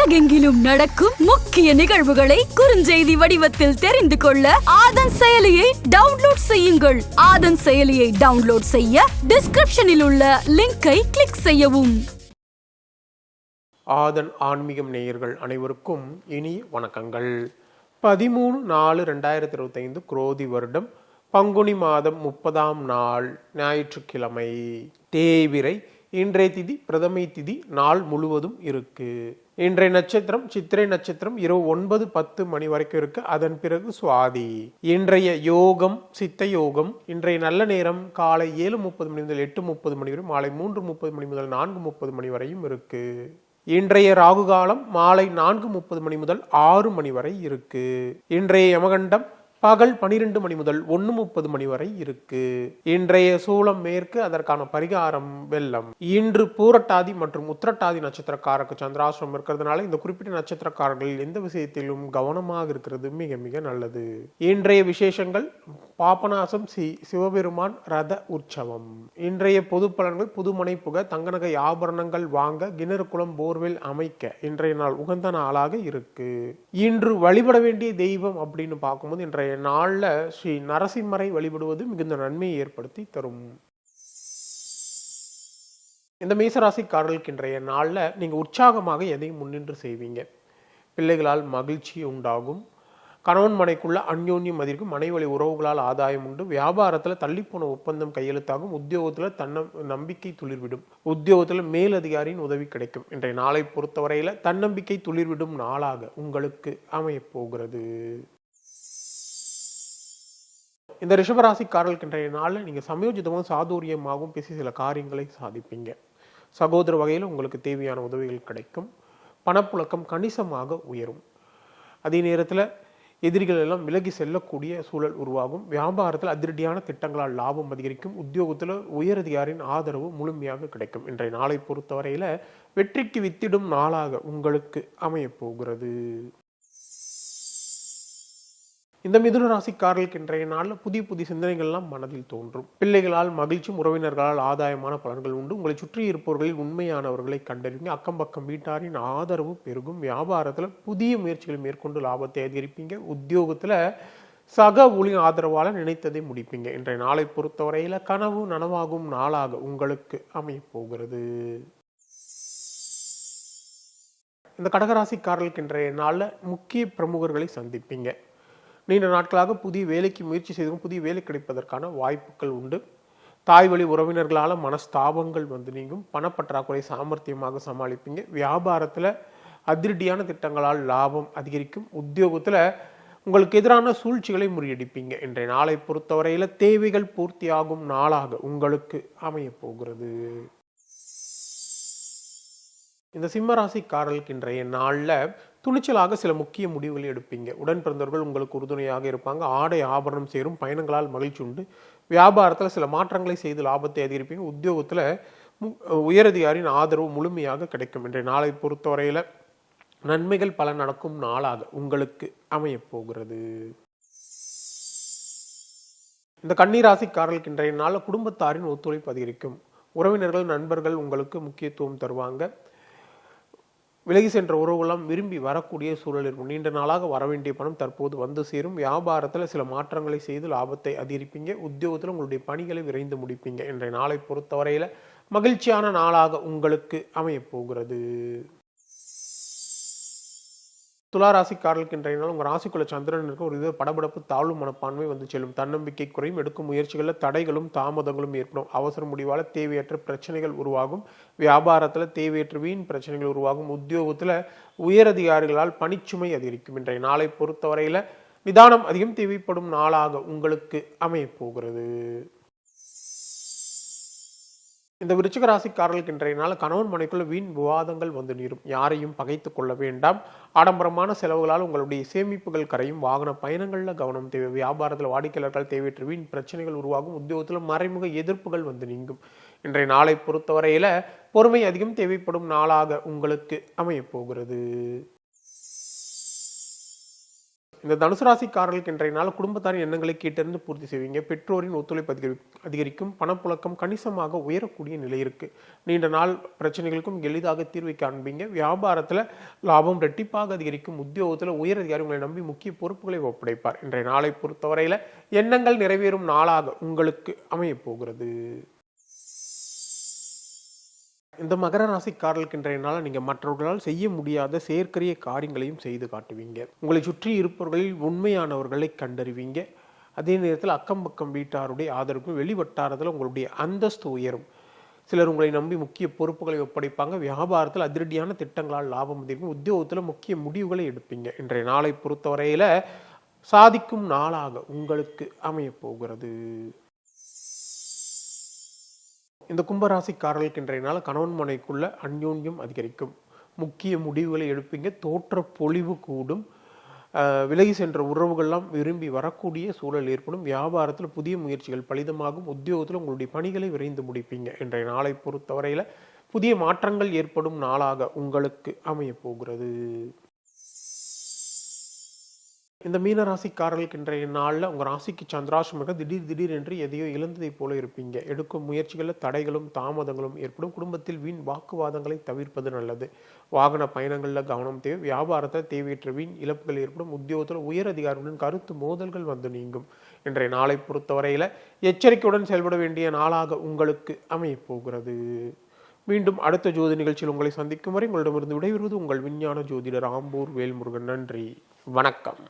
உலகெங்கிலும் நடக்கும் முக்கிய நிகழ்வுகளை குறுஞ்செய்தி வடிவத்தில் தெரிந்து கொள்ள ஆதன் செயலியை டவுன்லோட் செய்யுங்கள். ஆதன் செயலியை டவுன்லோட் செய்ய டிஸ்கிரிப்ஷனில் உள்ள லிங்கை கிளிக் செய்யவும். ஆதன் ஆன்மீகம் நேயர்கள் அனைவருக்கும் இனி வணக்கங்கள். பதிமூணு நாலு ரெண்டாயிரத்தி இருபத்தைந்து குரோதி வருடம் பங்குனி மாதம் முப்பதாம் நாள் ஞாயிற்றுக்கிழமை. தேவிரை இன்றைய திதி பிரதமை திதி நாள் முழுவதும் இருக்கு. இன்றைய நட்சத்திரம் சித்திரை நட்சத்திரம் இரவு ஒன்பது பத்து மணி வரைக்கும் இருக்கு. அதன் பிறகு சுவாதி. இன்றைய யோகம் சித்த யோகம் இன்றைய நல்ல நேரம் காலை ஏழு முப்பது மணி முதல் எட்டு முப்பது மணி வரை மாலை மூன்று முப்பது மணி முதல் நான்கு முப்பது மணி வரையும் இருக்கு. இன்றைய ராகு காலம் மாலை நான்கு முப்பது மணி முதல் ஆறு மணி வரை இருக்கு. இன்றைய யமகண்டம் பகல் பனிரெண்டு மணி முதல் ஒன்று முப்பது மணி வரை இருக்கு. இன்றைய சூளம் மேற்கு அதற்கான பரிகாரம் வெள்ளம். இன்று பூரட்டாதி மற்றும் உத்திரட்டாதி நட்சத்திரக்காரருக்கு சந்திராசிரம் இருக்கிறதுனால இந்த குறிப்பிட்ட நட்சத்திரக்காரர்கள் எந்த விஷயத்திலும் கவனமாக இருக்கிறது மிக மிக நல்லது. இன்றைய விசேஷங்கள் பாபநாசம் சி சிவபெருமான் ரத உற்சவம். இன்றைய பொது பலன்கள் புதுமனை புக தங்கநகை ஆபரணங்கள் வாங்க கிணறுக்குளம் போர்வெல் அமைக்க இன்றைய நாள் உகந்த நாளாக இருக்கு. இன்று வழிபட வேண்டிய தெய்வம் அப்படின்னு பார்க்கும்போது இன்றைய நாளில் ஸ்ரீ நரசிம்மரை வழிபடுவது மிகுந்த நன்மையை ஏற்படுத்தி தரும். இந்த மேசராசிக்காரர்களுக்கு இன்றைய நாளில் நீங்கள் உற்சாகமாக எதையும் முன்னின்று செய்வீங்க. பிள்ளைகளால் மகிழ்ச்சி உண்டாகும். கணவன் மனைக்குள்ள அந்யோன்யம் அதிர்க்கும் மனைவழி உறவுகளால் ஆதாயம் உண்டு. வியாபாரத்தில் தள்ளிப்போன ஒப்பந்தம் கையெழுத்தாகும். உத்தியோகத்தில் தன்ன நம்பிக்கை துளிர்விடும். உத்தியோகத்தில் மேலதிகாரியின் உதவி கிடைக்கும். இன்றைய நாளை பொறுத்தவரையில் தன்னம்பிக்கை துளிர்விடும் நாளாக உங்களுக்கு அமையப் போகிறது. இந்த ரிஷபராசிக்காரர்களுக்கு இன்றைய நாளில் நீங்கள் சமயோஜிதமும் சாதுரியமாகவும் பேசி சில காரியங்களை சாதிப்பீங்க. சகோதர வகையில் உங்களுக்கு தேவையான உதவிகள் கிடைக்கும். பணப்புழக்கம் கணிசமாக உயரும். அதே நேரத்தில் எதிரிகள் எல்லாம் விலகி செல்லக்கூடிய சூழல் உருவாகும். வியாபாரத்தில் அதிரடியான திட்டங்களால் லாபம் அதிகரிக்கும். உத்தியோகத்தில் உயரதிகாரின் ஆதரவு முழுமையாக கிடைக்கும். இன்றைய நாளை பொறுத்தவரையில் வெற்றிக்கு வித்திடும் நாளாக உங்களுக்கு அமையப் போகிறது. இந்த மிதுன ராசிக்காரர்களுக்கு இன்றைய நாளில் புதிய புதிய சிந்தனைகள்லாம் மனதில் தோன்றும். பிள்ளைகளால் மகிழ்ச்சியும் உறவினர்களால் ஆதாயமான பலன்கள் உண்டு. உங்களை சுற்றி இருப்பவர்களில் உண்மையானவர்களை கண்டறிந்து அக்கம் பக்கம் வீட்டாரின் ஆதரவு பெருகும். வியாபாரத்தில் புதிய முயற்சிகளை மேற்கொண்டு லாபத்தை அதிகரிப்பீங்க. உத்தியோகத்தில் சக ஊழிய ஆதரவால் நினைத்ததை முடிப்பீங்க. இன்றைய நாளை பொறுத்தவரையில் கனவு நனவாகும் நாளாக உங்களுக்கு அமையப்போகிறது இந்த கடகராசிக்காரர்களுக்கு இன்றைய நாளில் முக்கிய பிரமுகர்களை சந்திப்பீங்க. நீண்ட நாட்களாக புதிய வேலைக்கு முயற்சி செய்தும் புதிய வேலை கிடைப்பதற்கான வாய்ப்புகள் உண்டு. தாய் வழி உறவினர்களால் மனஸ்தாபங்கள் வந்து நீங்கும். பணப்பற்றாக்குறை சாமர்த்தியமாக சமாளிப்பீங்க. வியாபாரத்தில் அதிரடியான திட்டங்களால் லாபம் அதிகரிக்கும். உத்தியோகத்தில் உங்களுக்கு எதிரான சூழ்ச்சிகளை முறியடிப்பீங்க. இன்றைய நாளை பொறுத்தவரையில் தேவைகள் பூர்த்தியாகும் நாளாக உங்களுக்கு அமையப் போகிறது. இந்த சிம்மராசிக்காரர்களுக்கு இன்றைய நாளில் துணிச்சலாக சில முக்கிய முடிவுகளை எடுப்பீங்க. உடன் பிறந்தவர்கள் உங்களுக்கு உறுதுணையாக இருப்பாங்க. ஆடை ஆபரணம் சேரும். பயணங்களால் மகிழ்ச்சி உண்டு. வியாபாரத்தில் சில மாற்றங்களை செய்து லாபத்தை அதிகரிப்பீங்க. உத்தியோகத்தில் உயரதிகாரியின் ஆதரவு முழுமையாக கிடைக்கும். இன்றைய நாளை பொறுத்தவரையில் நன்மைகள் பல நடக்கும் நாளாக உங்களுக்கு அமையப்போகிறது இந்த கண்ணீராசிக்காரர்களுக்கு இன்றைய நாளில் குடும்பத்தாரின் ஒத்துழைப்பு அதிகரிக்கும். உறவினர்கள் நண்பர்கள் உங்களுக்கு முக்கியத்துவம் தருவாங்க. விலகி சென்ற உறவுகளாம் விரும்பி வரக்கூடிய சூழல் இருக்கும். நீண்ட நாளாக வர வேண்டிய பணம் தற்போது வந்து சேரும். வியாபாரத்தில் சில மாற்றங்களை செய்து லாபத்தை அதிகரிப்பீங்க. உத்தியோகத்தில் உங்களுடைய பணிகளை விரைந்து முடிப்பீங்க. இன்றைய நாளை பொறுத்தவரையில் மகிழ்ச்சியான நாளாக உங்களுக்கு அமையப் துளாராசிக்காரர்களுக்கு துலா இன்றைய நாள் உங்கள் ராசிக்குள்ள சந்திரன் இருக்க ஒரு இது படபடப்பு தாழ்வு மனப்பான்மை வந்து செல்லும். தன்னம்பிக்கை குறையும். எடுக்கும் முயற்சிகளில் தடைகளும் தாமதங்களும் ஏற்படும். அவசர முடிவால் தேவையற்ற பிரச்சனைகள் உருவாகும். வியாபாரத்தில் தேவையற்ற வீண் பிரச்சனைகள் உருவாகும். உத்தியோகத்தில் உயரதிகாரிகளால் பணிச்சுமை அதிகரிக்கும். இன்றைய நாளை பொறுத்தவரையில் நிதானம் அதிகம் தேவைப்படும் நாளாக உங்களுக்கு அமையப் போகிறது இந்த விருச்சிக ராசிக்காரர்களுக்கு இன்றைய நாள் கணவன் மனைக்குள்ள வீண் விவாதங்கள் வந்து நீரும். யாரையும் பகைத்து கொள்ள வேண்டாம். ஆடம்பரமான செலவுகளால் உங்களுடைய சேமிப்புகள் கரையும். வாகன பயணங்களில் கவனம் தேவை. வியாபாரத்தில் வாடிக்கையாளர்கள் தேவையற்ற வீண் பிரச்சனைகள் உருவாகும். உத்தியோகத்தில் மறைமுக எதிர்ப்புகள் வந்து நீங்கும். இன்றைய நாளை பொறுத்தவரையில் பொறுமை அதிகம் தேவைப்படும் நாளாக உங்களுக்கு அமையப் போகிறது. இந்த தனுசு ராசிக்காரர்களுக்கு இன்றைய நாள் குடும்பத்தாரின் எண்ணங்களை கேட்டறிந்து பூர்த்தி செய்வீங்க. பெற்றோரின் ஒத்துழைப்பு அதிகரி அதிகரிக்கும். பணப்புழக்கம் கணிசமாக உயரக்கூடிய நிலை இருக்கு. நீண்ட நாள் பிரச்சனைகளுக்கும் எளிதாக தீர்வை காண்பீங்க. வியாபாரத்தில் லாபம் ரெட்டிப்பாக அதிகரிக்கும். உத்தியோகத்தில் உயர் அதிகாரி உங்களை நம்பி முக்கிய பொறுப்புகளை ஒப்படைப்பார். இன்றைய நாளை பொறுத்தவரையில் எண்ணங்கள் நிறைவேறும் நாளாக உங்களுக்கு அமையப் போகிறது இந்த மகர ராசிக்காரர்களுக்கு இன்றைய நாள் நீங்கள் மற்றவர்களால் செய்ய முடியாத செயற்கரிய காரியங்களையும் செய்து காட்டுவீங்க. உங்களை சுற்றி இருப்பவர்களில் உண்மையானவர்களை கண்டறிவீங்க. அதே நேரத்தில் அக்கம் பக்கம் வீட்டாருடைய ஆதரவு வெளி வட்டாரத்தில் உங்களுடைய அந்தஸ்து உயரும். சிலர் உங்களை நம்பி முக்கிய பொறுப்புகளை ஒப்படைப்பாங்க. வியாபாரத்தில் அதிரடியான திட்டங்களால் லாபம் அதிகம் உத்தியோகத்தில் முக்கிய முடிவுகளை எடுப்பீங்க. இன்றைய நாளை பொறுத்தவரையில் சாதிக்கும் நாளாக உங்களுக்கு அமையப் போகிறது. இந்த கும்பராசிக்காரர்களுக்கு இன்றைய நாள் கணவன் மனைக்குள்ள அந்யோன்யம் அதிகரிக்கும். முக்கிய முடிவுகளை எடுப்பீங்க. தோற்ற பொழிவு கூடும். விலகி சென்ற உறவுகள்லாம் விரும்பி வரக்கூடிய சூழல் ஏற்படும். வியாபாரத்தில் புதிய முயற்சிகள் பலிதமாகும். உத்தியோகத்தில் உங்களுடைய பணிகளை விரைந்து முடிப்பீங்க இன்றைய நாளை பொறுத்தவரையில் புதிய மாற்றங்கள் ஏற்படும் நாளாக உங்களுக்கு அமையப் போகிறது. இந்த மீன ராசிக்காரர்களுக்கு இன்றைய நாளில் உங்கள் ராசிக்கு சந்திராசிரமம் திடீர் திடீர் என்று எதையோ இழந்ததைப் போல இருப்பீங்க. எடுக்கும் முயற்சிகளில் தடைகளும் தாமதங்களும் ஏற்படும். குடும்பத்தில் வீண் வாக்குவாதங்களை தவிர்ப்பது நல்லது. வாகன பயணங்களில் கவனம் தேவை. வியாபாரத்தில் தேவையற்ற வீண் இழப்புகள் ஏற்படும். உத்தியோகத்தில் உயர் அதிகாரிகளுடன் கருத்து மோதல்கள் வந்து நீங்கும். இன்றைய நாளை பொறுத்தவரையில் எச்சரிக்கையுடன் செயல்பட வேண்டிய நாளாக உங்களுக்கு அமையப்போகிறது மீண்டும் அடுத்த ஜோதி நிகழ்ச்சியில் உங்களை சந்திக்கும் வரை உங்களிடமிருந்து விடைபெறுவது உங்கள் விஞ்ஞான ஜோதிடர் ஆம்பூர் வேல்முருகன். நன்றி. வணக்கம்.